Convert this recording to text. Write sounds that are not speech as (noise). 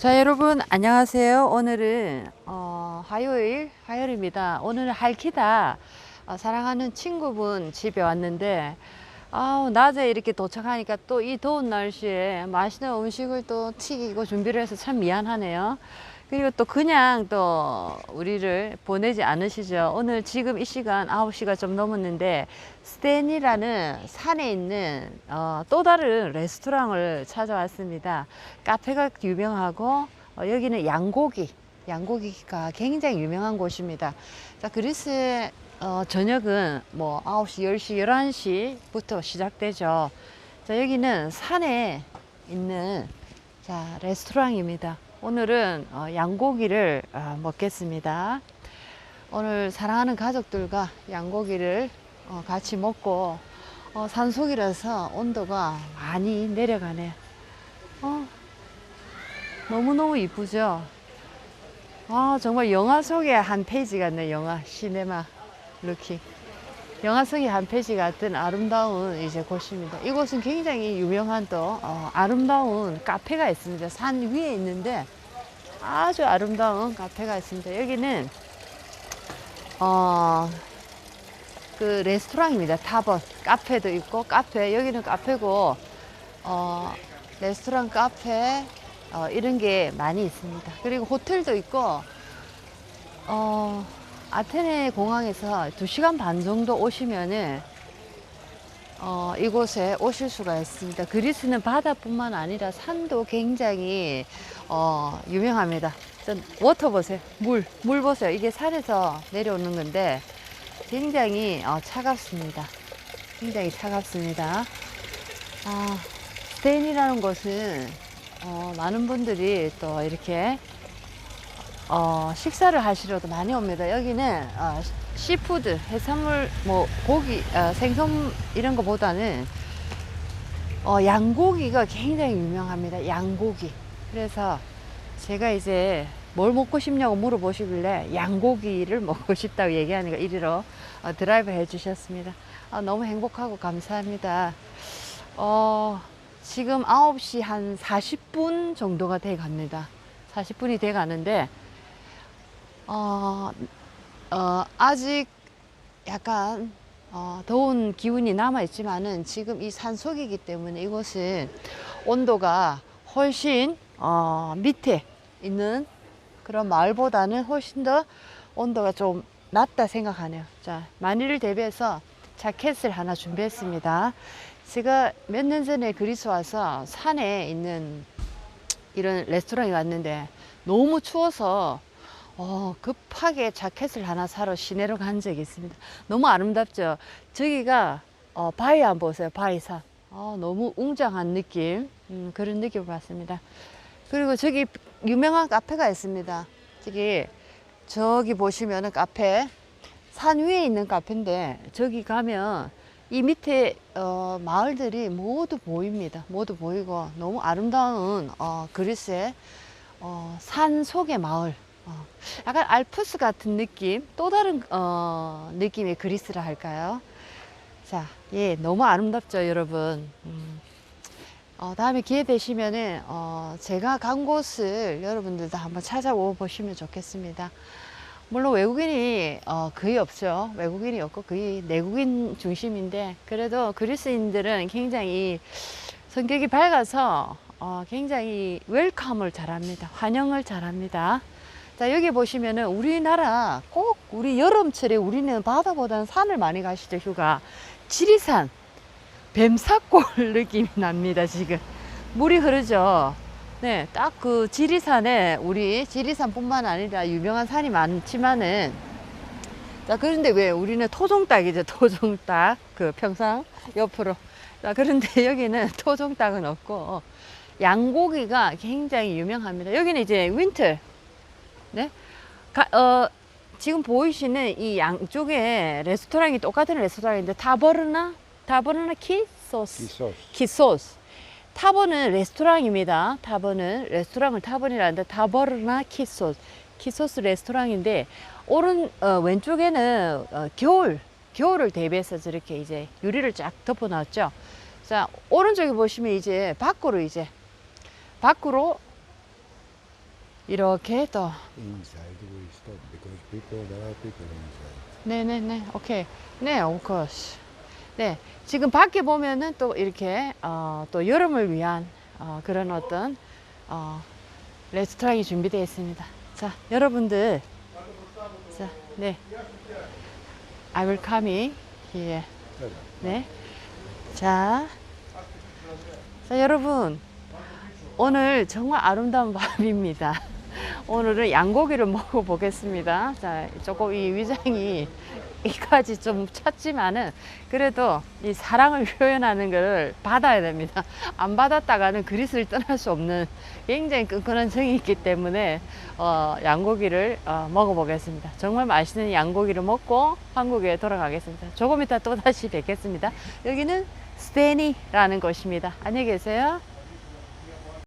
자 여러분 안녕하세요. 오늘은 어, 화요일 화요일입니다. 오늘은 할키다. 어, 사랑하는 친구분 집에 왔는데 아우 낮에 이렇게 도착하니까 또 이 더운 날씨에 맛있는 음식을 또 튀기고 준비를 해서 참 미안하네요 그리고 또 그냥 또 우리를 보내지 않으시죠. 오늘 지금 이 시간 9시가 좀 넘었는데 스탠이라는 산에 있는 어, 또 다른 레스토랑을 찾아왔습니다. 카페가 유명하고 어, 여기는 양고기 양고기가 굉장히 유명한 곳입니다. 자 그리스의 어, 저녁은 뭐 9시 10시 11시부터 시작되죠. 자 여기는 산에 있는 자 레스토랑입니다 오늘은 어, 양고기를 어, 먹겠습니다 오늘 사랑하는 가족들과 양고기를 어, 같이 먹고 어, 산속이라서 온도가 많이 내려가네요 어, 너무너무 이쁘죠? 아, 정말 영화 속의 한 페이지 같네, 영화. 시네마 루키. 영화 속의 한 페이지 같은 아름다운 이제 곳입니다. 이곳은 굉장히 유명한 또 어, 아름다운 카페가 있습니다. 산 위에 있는데 아주 아름다운 카페가 있습니다. 여기는 어, 그 레스토랑입니다. 타번. 카페도 있고 카페. 여기는 카페고 어, 레스토랑 카페 어, 이런 게 많이 있습니다. 그리고 호텔도 있고, 어, 아테네 공항에서 2시간 반 정도 오시면은, 어, 이곳에 오실 수가 있습니다. 그리스는 바다뿐만 아니라 산도 굉장히, 어, 유명합니다. 전 워터 보세요. 물, 물 보세요. 이게 산에서 내려오는 건데, 굉장히 어, 차갑습니다. 굉장히 차갑습니다. 아, 스페인이라는 곳은 어, 많은 분들이 또 이렇게 어, 식사를 하시러도 많이 옵니다. 여기는 어, 시푸드, 해산물, 뭐 고기, 어, 생선 이런 것보다는 어, 양고기가 굉장히 유명합니다. 양고기. 그래서 제가 이제 뭘 먹고 싶냐고 물어보시길래 양고기를 (laughs) 먹고 싶다고 얘기하니까 이리로 어, 드라이브 해주셨습니다. 아, 너무 행복하고 감사합니다. 어, 지금 9시 한 40분 정도가 돼 갑니다. 40분이 돼 가는데, 어, 어, 아직 약간, 어, 더운 기운이 남아 있지만은 지금 이 산속이기 때문에 이곳은 온도가 훨씬, 어, 밑에 있는 그런 마을보다는 훨씬 더 온도가 좀 낮다 생각하네요. 자, 만일을 대비해서 자켓을 하나 준비했습니다. 제가 몇 년 전에 그리스 와서 산에 있는 이런 레스토랑에 왔는데 너무 추워서 어, 급하게 자켓을 하나 사러 시내로 간 적이 있습니다. 너무 아름답죠? 저기가 어, 바위 한번 보세요. 바위산. 어, 너무 웅장한 느낌. 음, 그런 느낌을 받습니다. 그리고 저기 유명한 카페가 있습니다. 저기 저기 보시면은 카페 산 위에 있는 카페인데 저기 가면 이 밑에 어, 마을들이 모두 보입니다. 모두 보이고 너무 아름다운 어, 그리스의 어, 산 속의 마을. 어, 약간 알프스 같은 느낌, 또 다른 어, 느낌의 그리스라 할까요? 자, 예, 너무 아름답죠, 여러분. 음. 어, 다음에 기회 되시면은 어, 제가 간 곳을 여러분들도 한번 찾아오 보시면 좋겠습니다. 물론 외국인이 어, 거의 없죠. 외국인이 없고 거의 내국인 중심인데 그래도 그리스인들은 굉장히 성격이 밝아서 어, 굉장히 웰컴을 잘합니다. 환영을 잘합니다. 자 여기 보시면은 우리나라 꼭 우리 여름철에 우리는 바다보다는 산을 많이 가시죠 휴가. 지리산 뱀사골 (laughs) 느낌이 납니다 지금. 물이 흐르죠? 네, 딱 그 지리산에 우리 지리산 뿐만 아니라 유명한 산이 많지만은 자 그런데 왜 우리는 토종닭이죠 토종닭? 그 평상 옆으로. 자 그런데 (laughs) 여기는 토종닭은 없고 양고기가 굉장히 유명합니다. 여기는 이제 윈터 네 가, 어 지금 보이시는 이 양쪽에 레스토랑이 똑같은 레스토랑인데 타버르나 타버르나 키소스. 키소스. 타버는 레스토랑입니다. 타버는 레스토랑을 타버니라는데 타버르나 키소스. 키소스 레스토랑인데 오른 어, 왼쪽에는 어, 겨울 겨울을 대비해서 저렇게 이제 유리를 쫙 덮어 놨죠. 자 오른쪽에 보시면 이제 밖으로 이제 밖으로 이렇게 또. Inside we stop because people there are people inside. 네네네. 오케이. 네 of course. 네. 지금 밖에 보면은 또 이렇게 어, 또 여름을 위한 어, 그런 어떤 어, 레스토랑이 준비되어 있습니다. 자 여러분들. 자네. I will come here. 네. 자, 자 여러분. 오늘 정말 아름다운 (laughs) 밤입니다. 오늘은 양고기를 (laughs) 먹어보겠습니다. 자, 조금 이 위장이 (laughs) 이까지 좀 찼지만은 그래도 이 사랑을 (laughs) 표현하는 것을 받아야 됩니다. 안 받았다가는 그리스를 떠날 수 없는 굉장히 끈끈한 정이 있기 때문에 어, 양고기를 어, 먹어보겠습니다. 정말 맛있는 양고기를 먹고 한국에 돌아가겠습니다. 조금 이따 또 다시 뵙겠습니다. 여기는 스페니라는 곳입니다. 안녕히 계세요.